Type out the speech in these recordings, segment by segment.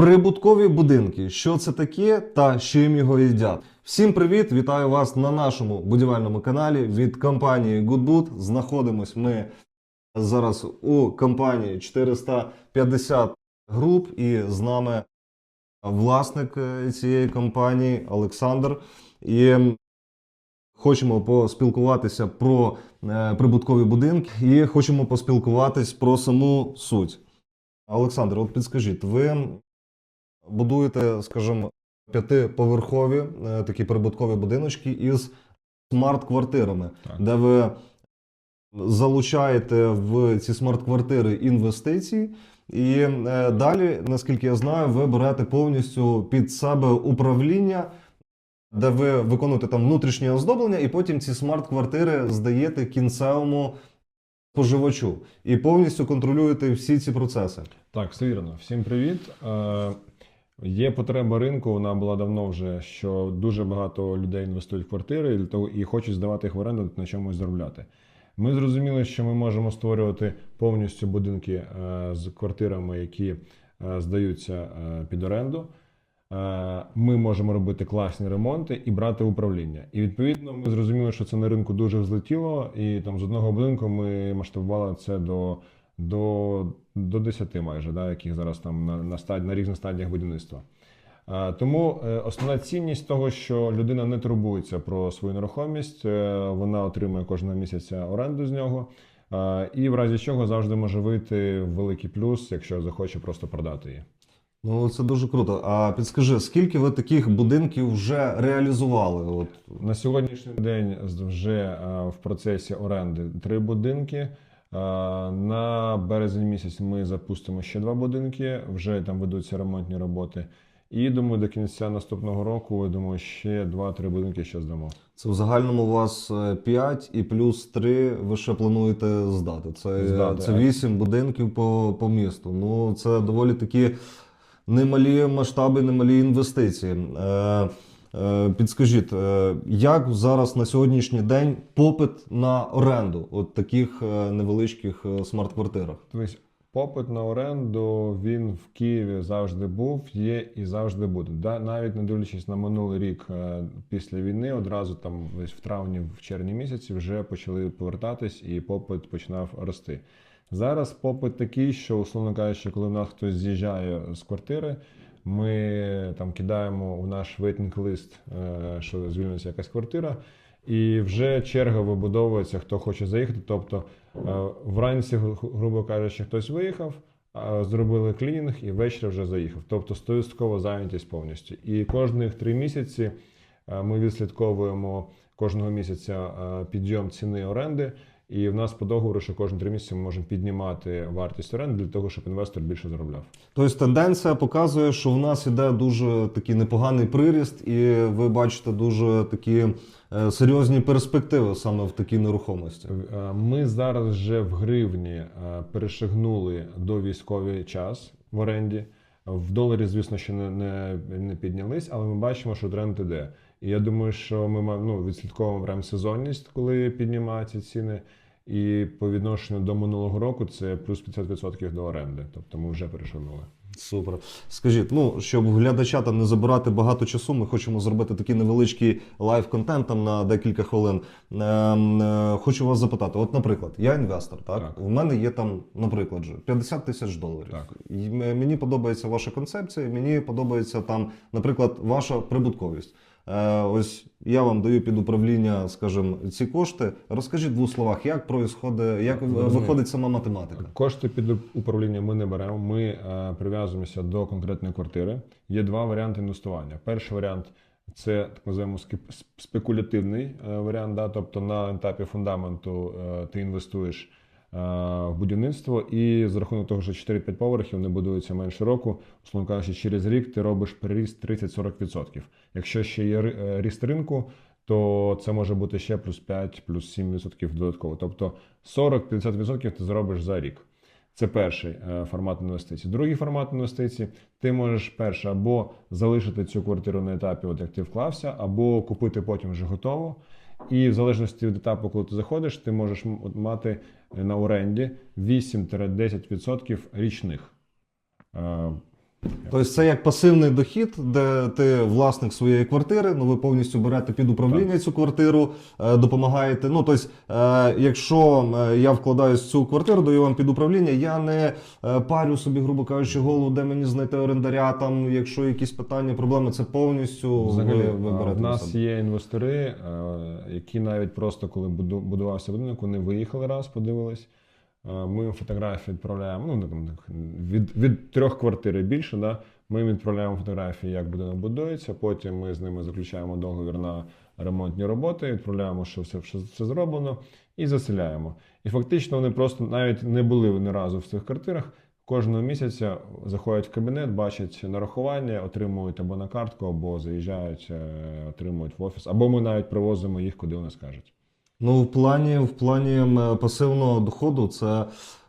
Прибуткові будинки. Що це таке та чим його їдять? Всім привіт! Вітаю вас на нашому будівельному каналі від компанії Goodboot. Знаходимось ми зараз у компанії 450 груп, і з нами власник е, цієї компанії Олександр. І хочемо поспілкуватися про е, прибуткові будинки і хочемо поспілкуватись про саму суть. Олександр, от підскажіть, ви будуєте, скажімо, п'ятиповерхові е, такі прибуткові будиночки із смарт-квартирами, де ви залучаєте в ці смарт-квартири інвестиції, і е, далі, наскільки я знаю, ви берете повністю під себе управління, де ви виконуєте там внутрішнє оздоблення, і потім ці смарт-квартири здаєте кінцевому споживачу і повністю контролюєте всі ці процеси. Так, все вірно. Всім привіт. Є потреба ринку, вона була давно вже, що дуже багато людей інвестують в квартири і, хочуть здавати їх в оренду на чомусь заробляти. Ми зрозуміли, що ми можемо створювати повністю будинки е, з квартирами, які е, здаються е, під оренду. Ми можемо робити класні ремонти і брати управління. І відповідно ми зрозуміли, що це на ринку дуже взлетіло, і там з одного будинку ми масштабували це до до, до 10 майже, да, яких зараз там на, на, стад, на різних стадіях будівництва. А, тому е, основна цінність того, що людина не турбується про свою нерухомість, е, вона отримує кожного місяця оренду з нього. І в разі чого завжди може вийти в великий плюс, якщо захоче просто продати її. Ну, це дуже круто. А підскажи, скільки ви таких будинків вже реалізували? От На сьогоднішній день вже е, в процесі оренди три будинки. Е, На березень місяць ми запустимо ще два будинки, вже там ведуться ремонтні роботи. І думаю, до кінця наступного року, я думаю, ще два-три будинки ще здамо. це в загальному у вас 5 і плюс 3 ви ще плануєте здати. Це, Здати, це 8 будинків по, по місту. Ну, це доволі такі немалі масштаби, немалі інвестиції. Е, е, підскажіть, е, як зараз на сьогоднішній день попит на оренду от таких е, невеличких е, смарт-квартирах? Тобто попит на оренду він в Києві завжди був, є і завжди буде. Навіть не дивлячись на минулий рік е, після війни, одразу там десь в травні, в червні місяці вже почали повертатись, і попит починав рости. Зараз попит такий, що, условно кажучи, коли в нас хтось з'їжджає з квартири, ми там кидаємо у наш вейтинг лист, е, що звільниться якась квартира, і вже черга вибудовується, хто хоче заїхати. Тобто е, вранці, грубо кажучи, хтось виїхав, зробили клінінг і ввечері вже заїхав. Тобто стовідсоткова зайнятість повністю. І кожних три місяці е, ми відслідковуємо кожного місяця е, підйом ціни оренди. І в нас по договору, що кожні три місяці ми можемо піднімати вартість оренди для того, щоб інвестор більше заробляв. Тобто тенденція показує, що в нас іде дуже такий непоганий приріст, і ви бачите дуже такі е, серйозні перспективи саме в такій нерухомості. Е, Ми зараз вже в гривні е, перешагнули до військовий час в оренді. В доларі, звісно, ще не, не, не піднялись, але ми бачимо, що тренд іде. І я думаю, що ми ну, відслідковуємо прям сезонність, коли піднімаються ціни. І по відношенню до минулого року це плюс 50% до оренди. Тобто ми вже перешагнули. Супер. Скажіть, ну щоб глядача там не забирати багато часу, ми хочемо зробити такий невеличкий лайв-контент там на декілька хвилин. Ем, е, хочу вас запитати: от, наприклад, я інвестор, так? Так. У мене є там, наприклад, же 50 тисяч доларів. Так. І мені подобається ваша концепція, мені подобається там, наприклад, ваша прибутковість. Е, ось я вам даю під управління, скажімо, ці кошти. Розкажіть в двох словах, як происходить, як виходить сама математика. Кошти під управління ми не беремо. Ми е, прив'язуємося до конкретної квартири. Є два варіанти інвестування. Перший варіант це так називаємо спекулятивний е, варіант. Да? Тобто на етапі фундаменту е, ти інвестуєш в будівництво, і за рахунок того, що 4-5 поверхів не будуються менше року, условно кажучи, через рік ти робиш приріст 30-40%. Якщо ще є е, ріст ринку, то це може бути ще плюс 5, плюс 7% додатково. Тобто 40-50% ти зробиш за рік. Це перший е, формат інвестицій. Другий формат інвестицій ти можеш перше або залишити цю квартиру на етапі, от як ти вклався, або купити потім вже готово. І в залежності від етапу, коли ти заходиш, ти можеш мати е, на оренді 8-10% річних. Тобто це як пасивний дохід, де ти власник своєї квартири, ну ви повністю берете під управління цю квартиру, е, допомагаєте. Ну тобто, е, якщо е, я вкладаюсь в цю квартиру, даю вам під управління, я не парю собі, грубо кажучи, голову, де мені знайти орендаря. Там, якщо якісь питання, проблеми, це повністю Взагалі, ви, берете на нас є інвестори, які навіть просто коли будувався будинок, вони виїхали раз, подивились. Е, Ми фотографії відправляємо. Ну, там від, від трьох квартир і більше, да, ми відправляємо фотографії, як будинок будується. Потім ми з ними заключаємо договір на ремонтні роботи, відправляємо, що все, все, все зроблено, і заселяємо. І фактично вони просто навіть не були ні разу в цих квартирах. Кожного місяця заходять в кабінет, бачать нарахування, отримують або на картку, або заїжджають, е, отримують в офіс, або ми навіть привозимо їх, куди вони скажуть. Ну, в плані, в плані пасивного доходу це,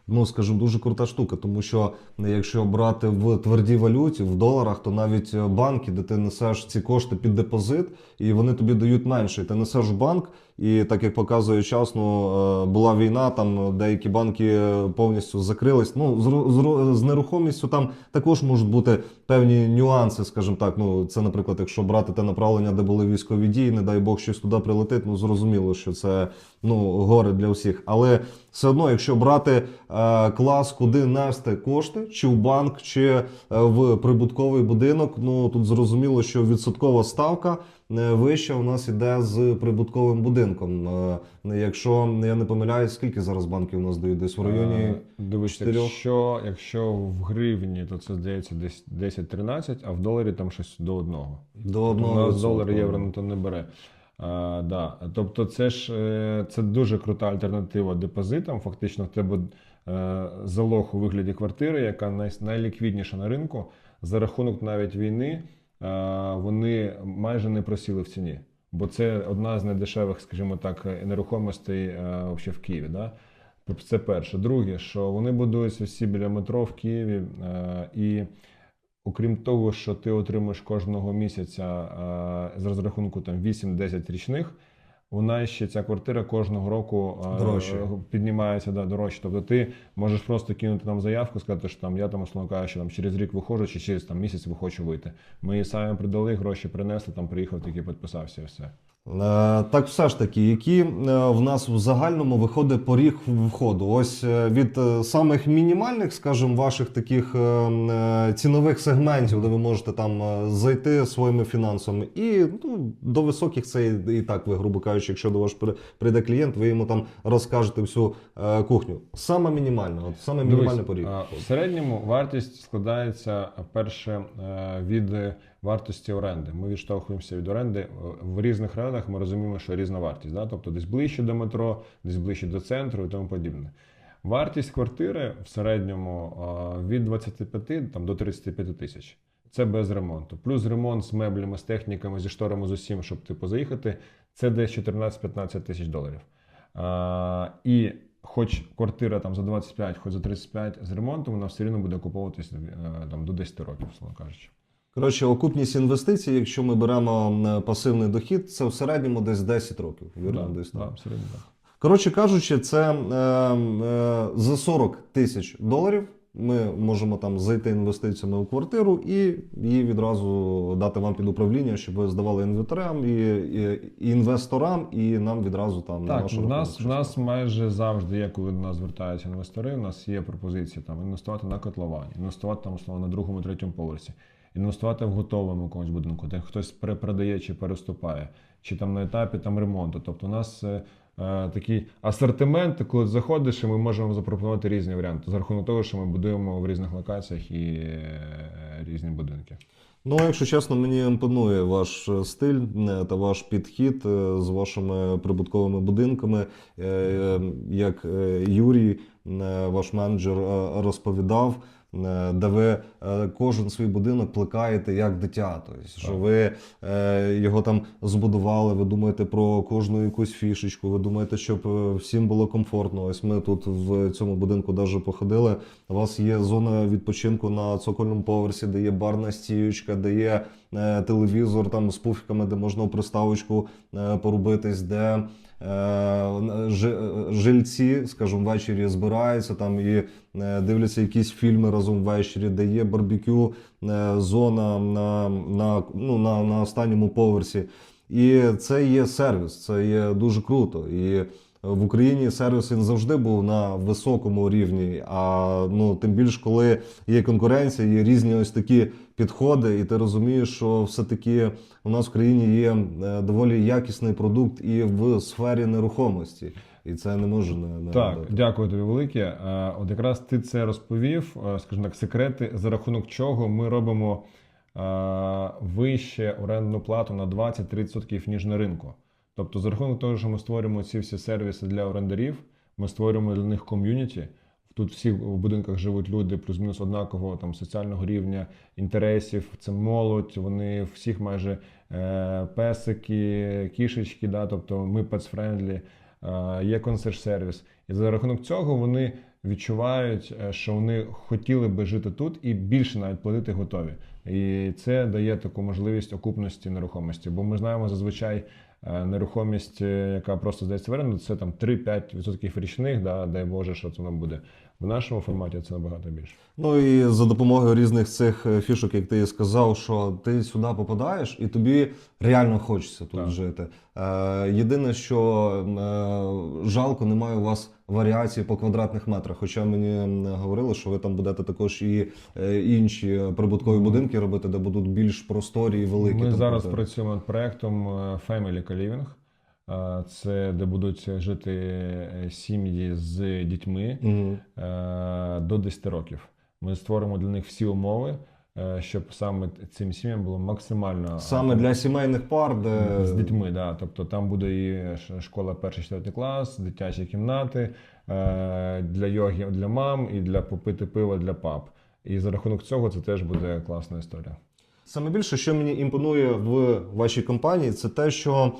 ну скажімо, дуже крута штука, тому що е, якщо брати в твердій валюті, в доларах, то навіть е, банки, де ти несеш ці кошти під депозит, і вони тобі дають менше. І ти несеш банк, і так як показує час, ну е, була війна, там деякі банки повністю закрились. Ну, з, з, нерухомістю там також можуть бути певні нюанси, скажімо так. Ну, це, наприклад, якщо брати те направлення, де були військові дії, не дай Бог щось туди прилетить, ну зрозуміло, що це ну, горе для всіх. Але все одно, якщо брати е, клас, куди нести кошти, чи в банк, чи е, в прибутковий будинок, ну тут зрозуміло, що відсоткова ставка вища у нас іде з прибутковим будинком. Е, якщо я не помиляюсь, скільки зараз банків у нас дають десь в районі. Е, Дивись, чотирьох. якщо, якщо в гривні, то це здається десь 10-13, а в доларі там щось до одного. До У одного нас долар євро на то не бере. А, да. Тобто, це ж е, це дуже крута альтернатива депозитам. Фактично, в тебе е, залог у вигляді квартири, яка най, найліквідніша на ринку. За рахунок навіть війни е, вони майже не просіли в ціні. Бо це одна з найдешевих, скажімо так, нерухомостей е, в Києві. Да? Тобто це перше. Друге, що вони будуються всі біля метро в Києві, е, і окрім того, що ти отримуєш кожного місяця е, з розрахунку там 8-10 річних, вона ще ця квартира кожного року е, Дорожче. піднімається да, дорожче. Тобто ти можеш просто кинути нам заявку, сказати, що там я там условно кажучи, там через рік виходжу, чи через там місяць виходжу вийти. Ми її самі придали, гроші принесли, там приїхав, тільки підписався і все. Е, Так, все ж таки, які е, в нас в загальному виходить поріг входу? Ось е, від самих мінімальних, скажімо, ваших таких цінових сегментів, де ви можете там зайти своїми фінансами, і ну, до високих це і, так, ви, грубо кажучи, якщо до вас при- прийде клієнт, ви йому там розкажете всю кухню. Саме мінімальне, от саме мінімальний поріг. В середньому вартість складається перше від вартості оренди. Ми відштовхуємося від оренди. Е, В різних районах ми розуміємо, що різна вартість. Да? Тобто десь ближче до метро, десь ближче до центру і тому подібне. Вартість квартири в середньому від 25 там, до 35 тисяч. Це без ремонту. Плюс ремонт з меблями, з техніками, зі шторами, з усім, щоб типу заїхати, це десь 14-15 тисяч доларів. А, і хоч квартира там за 25, хоч за 35 з ремонтом, вона все рівно буде окуповуватись е, там, до 10 років, словно кажучи. Коротше, окупність інвестицій, якщо ми беремо пасивний дохід, це в середньому десь 10 років. Вірно, Да, десь да, в середньому так. Коротше кажучи, це е, е, за 40 тисяч доларів ми можемо там зайти інвестиціями у квартиру і її відразу дати вам під управління, щоб ви здавали інвентарям і, і, і інвесторам, і нам відразу там на Так, нашу в нас, в нас майже завжди є, коли до нас звертаються інвестори, у нас є пропозиції там інвестувати на котловані, інвестувати там условно, на другому, третьому поверсі, інвестувати в готовому якомусь будинку, де хтось перепродає чи переступає, чи там на етапі там ремонту. Тобто, у нас е, е, такий асортимент, коли заходиш, і ми можемо запропонувати різні варіанти за рахунок того, що ми будуємо в різних локаціях і е, різні будинки. Ну, якщо чесно, мені імпонує ваш е, стиль е, та ваш підхід е, з вашими прибутковими будинками. Як Юрій, ваш менеджер, розповідав, де ви е, кожен свій будинок плекаєте як дитя. Тобто, що ви е, його там збудували, ви думаєте про кожну якусь фішечку, ви думаєте, щоб е, всім було комфортно. Ось ми тут в цьому будинку навіть походили. У вас є зона відпочинку на цокольному поверсі, де є барна стіючка, де є е, телевізор там з пуфіками, де можна приставочку е, порубитись, де жильці, скажімо, ввечері збираються там і е, дивляться якісь фільми разом ввечері, де є барбекю, е, зона на, на, ну, на, на останньому поверсі. І це є сервіс, це є дуже круто. І в Україні сервіс він завжди був на високому рівні. А ну тим більш, коли є конкуренція, є різні ось такі підходи, і ти розумієш, що все-таки у нас в країні є е, доволі якісний продукт і в сфері нерухомості. І це не може не, не Так, радувати. дякую тобі велике. Е, От якраз ти це розповів, е, скажімо так, секрети, за рахунок чого ми робимо вище орендну плату на 20-30% ніж на ринку. Тобто, за рахунок того, що ми створюємо ці всі сервіси для орендарів, ми створюємо для них ком'юніті. Тут всі в будинках живуть люди плюс-мінус однакового там соціального рівня інтересів. Це молодь. Вони всіх майже е, песики, кішечки. Да, тобто ми пецфрендлі, е, є консьерж-сервіс. І за рахунок цього вони відчувають, е, що вони хотіли би жити тут і більше навіть платити готові. І це дає таку можливість окупності нерухомості. Бо ми знаємо зазвичай нерухомість, е, яка просто здається в оренду, це там 3-5% річних, да, дай Боже, що це нам буде. В нашому форматі це набагато більше. Ну і за допомогою різних цих е, фішок, як ти і сказав, що ти сюди попадаєш, і тобі реально хочеться тут Так. жити. Е, єдине, що е, жалко, немає у вас варіацій по квадратних метрах. Хоча мені говорили, що ви там будете також і е, інші прибуткові будинки робити, де будуть більш просторі і великі. Ми зараз проте. працюємо над проектом е, Family Co-Living. Е, Це де будуть жити сім'ї з дітьми е, до 10 років. Ми створимо для них всі умови, щоб саме цим сім'ям було максимально Саме для сімейних пар, де з дітьми, да. Тобто там буде і школа перший четвертий клас, дитячі кімнати е, для йоги для мам і для попити пива для пап. І за рахунок цього це теж буде класна історія. Саме більше, що мені імпонує в вашій компанії, це те, що е,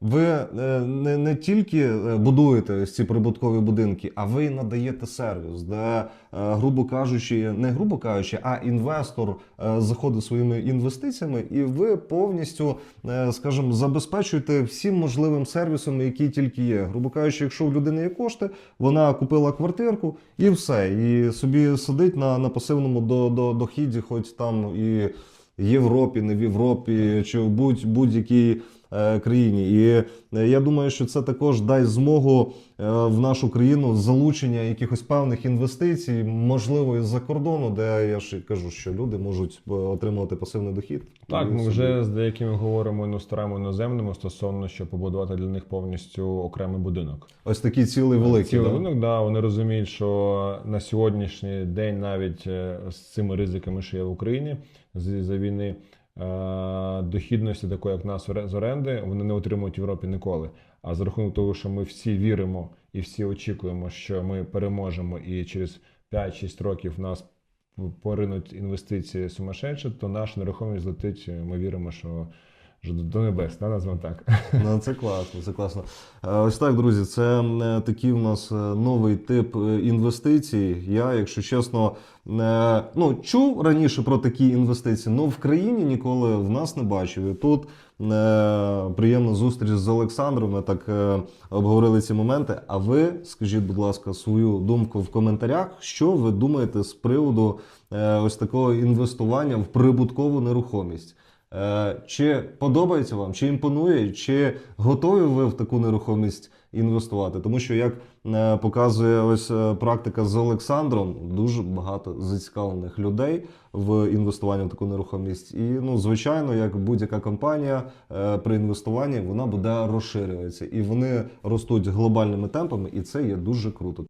ви е, не, не тільки е, будуєте ці прибуткові будинки, а ви надаєте сервіс, де, е, грубо кажучи, не грубо кажучи, а інвестор е, заходить своїми інвестиціями, і ви повністю, е, скажімо, забезпечуєте всім можливим сервісом, які тільки є. Грубо кажучи, якщо в людини є кошти, вона купила квартирку і все, і собі сидить на, на пасивному до, до, дохіді, хоч там і в Європі, не в Європі, чи в будь, будь-якій е, країні. І е, я думаю, що це також дасть змогу е, в нашу країну залучення якихось певних інвестицій, можливо, із-за кордону, де я ж кажу, що люди можуть е, отримувати пасивний дохід. Так, ми собі- вже з деякими говоримо інвесторами іноземними стосовно, щоб побудувати для них повністю окремий будинок. ось такі цілий великий. Цілий да? будинок, да, вони розуміють, що на сьогоднішній день навіть е, з цими ризиками, що є в Україні з за війни, е, дохідності такої, як нас з оренди, вони не отримують в Європі ніколи. А за рахунок того, що ми всі віримо і всі очікуємо, що ми переможемо, і через 5-6 років нас поринуть інвестиції сумасшедші, то наша нерухомість летить. Ми віримо, що до- небес, да, назвемо так. Ну, це класно, це класно. Е, Ось так, друзі, це е, такий у нас е, новий тип інвестицій. Я, якщо чесно, ну, чув раніше про такі інвестиції, але в країні ніколи в нас не бачив. І тут приємна зустріч з Олександром. Ми так обговорили ці моменти. А ви скажіть, будь ласка, свою думку в коментарях, що ви думаєте з приводу ось такого інвестування в прибуткову нерухомість? Е, Чи подобається вам, чи імпонує, чи готові ви в таку нерухомість інвестувати? Тому що, як е, показує ось е, практика з Олександром, дуже багато зацікавлених людей в інвестуванні в таку нерухомість. І ну, звичайно, як будь-яка компанія при інвестуванні вона буде розширюватися, і вони ростуть глобальними темпами, і це є дуже круто.